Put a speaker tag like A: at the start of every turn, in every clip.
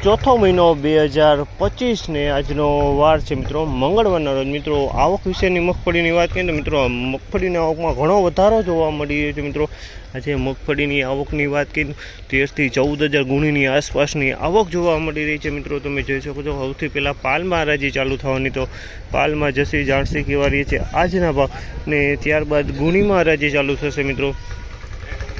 A: ચોથો મહિનો બે હજાર પચીસને આજનો વાર છે મિત્રો મંગળવારના. રોજ મિત્રો, આવક વિશેની મગફળીની વાત કરીએ તો મિત્રો મગફળીની આવકમાં ઘણો વધારો જોવા મળી રહ્યો છે મિત્રો. આજે મગફળીની આવકની વાત કરીએ તેરથી ચૌદ હજાર ગુણીની આસપાસની આવક જોવા મળી રહી છે મિત્રો. તમે જોઈ શકો છો, સૌથી પહેલાં પાલમાં હરાજી ચાલુ થવાની તો પાલમાં જસી જાણસી રહી છે, આજના ભાવ. ને ત્યારબાદ ગુણીમાં હરાજી ચાલુ થશે મિત્રો.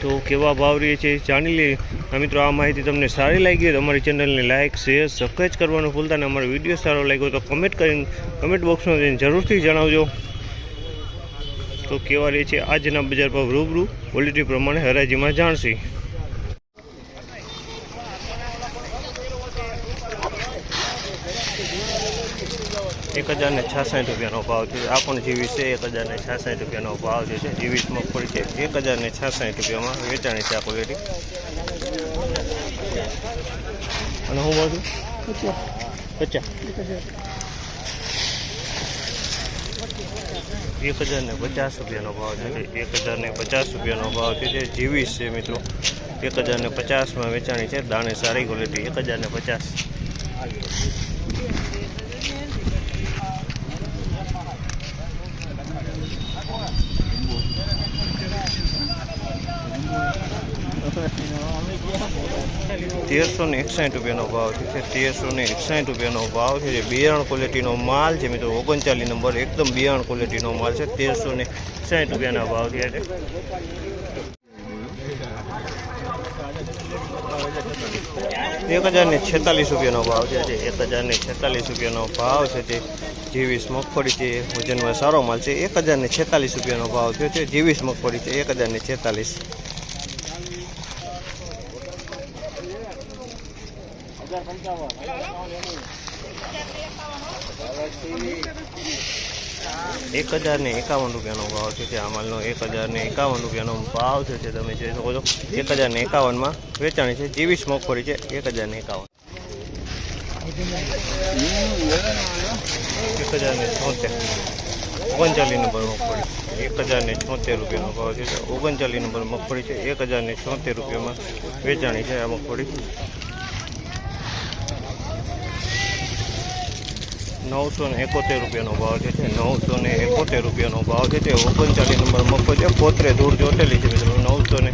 A: તો કેવા ભાવ રહે છે જાણી લઈએ મિત્રો, આ માહિતી તમને સારી લાગી હોય તો અમારી ચેનલને લાઇક શેર સબસ્ક્રાઈબ કરવાનું ભૂલતા અને અમારો વીડિયો સારો લાગ્યો તો કમેન્ટ કરીને કમેન્ટ બોક્સમાં જઈને જરૂરથી જણાવજો. તો કેવા રહે છે આજના બજાર પર રૂબરૂ ક્વોલિટી પ્રમાણે હરાજીમાં જાણશી. એક હજાર ને છાસઠ રૂપિયાનો ભાવ છે. આ પણ જીવી છે એક હજાર ને છાસઠ રૂપિયાનો ભાવ જે છે. જીવીસ મગફળી છે. એક હજાર ને છાસઠ રૂપિયામાં વેચાણી છે આ ક્વોલિટી અને હું બાજુ પચાસ. એક હજાર ને પચાસ રૂપિયાનો ભાવ છે. એક હજાર ને પચાસ રૂપિયાનો ભાવ છે. જે જીવીસ છે મિત્રો. એક હજાર ને પચાસમાં વેચાણી છે. દાણે સારી ક્વોલિટી એક હજાર ને પચાસ. તેરસો ને એકસાઠ રૂપિયાનો ભાવ છે. તેરસો ને એકસાઠ રૂપિયાનો ભાવ છે. જે બિયારણ ક્વોલિટીનો માલ છે મિત્રો, ઓગણચાલીસ નંબર એકદમ બિયારણ ક્વોલિટીનો માલ છે. તેરસો ને સાઠ રૂપિયાના ભાવ છે એક હજાર ને છેતાલીસ રૂપિયાનો ભાવ છે. જે એક હજાર ને છેતાલીસ રૂપિયાનો ભાવ છે. તે જીવીસ મગફળી છે વજનમાં સારો માલ છે. એક હજાર ને છેતાલીસ રૂપિયાનો ભાવ થયો છે. જીવીસ મગફળી છે, એક હજાર ને છેતાલીસ. એક હજાર ને એકાવન રૂપિયાનો ભાવ છે તે માલનો એક હજાર ને એકાવન રૂપિયાનો ભાવ છે તે તમે જોઈ શકો છો. એક હજાર ને એકાવનમાં વેચાણી છે. જીવીસ મગફળી છે એક હજાર ને એકાવન એક હજાર ને છોતેર. ઓગણચાલીસ નંબર મગફળી. એક હજાર ને છોતેર રૂપિયાનો ભાવ છે. ઓગણચાલીસ નંબર મગફળી છે. એક હજાર ને છોતેર રૂપિયામાં વેચાણી છે આ મગફળી. નવસો ને એકોતેર રૂપિયાનો ભાવ છે તે નવસો ને એકોતેર રૂપિયાનો ભાવ છે તે ઓગણચાલીસ નંબર મફત છે પોતરે દૂર ચોટેલી છે મિત્રો નવસો ને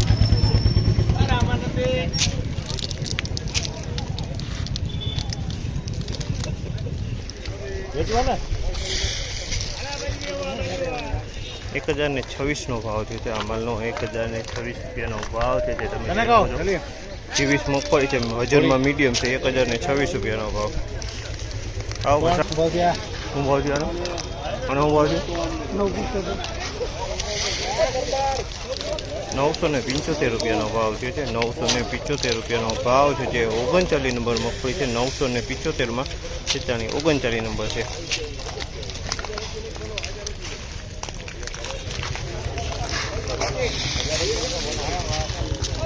A: એક હજાર ને છવ્વીસનો ભાવ છે તે આ માલનો એક હજાર ને છવ્વીસ રૂપિયાનો ભાવ છે જે તમે જોઈ શકો છો. છવ્વીસ મગફળી છે વજનમાં મીડિયમ છે એક હજાર ને છવ્વીસ રૂપિયાનો ભાવ ભાવ છે આનો અને હું ભાવ છે નવસો ને પંચોતેર રૂપિયાનો ભાવ છે. તે નવસો ને પિચોતેર રૂપિયાનો ભાવ છે જે ઓગણચાલીસ નંબર મગફળી છે. નવસો ને પિંચોતેરમાં સિત્તાની ઓગણચાલીસ નંબર છે.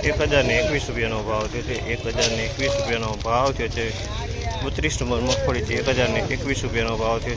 A: એક હજાર ને એકવીસ રૂપિયાનો ભાવ છે. એક હજાર ને એકવીસ રૂપિયાનો ભાવ છે. તે બત્રીસ નંબર મગફળી છે. એક હજારની એકવીસ રૂપિયાનો ભાવ છે.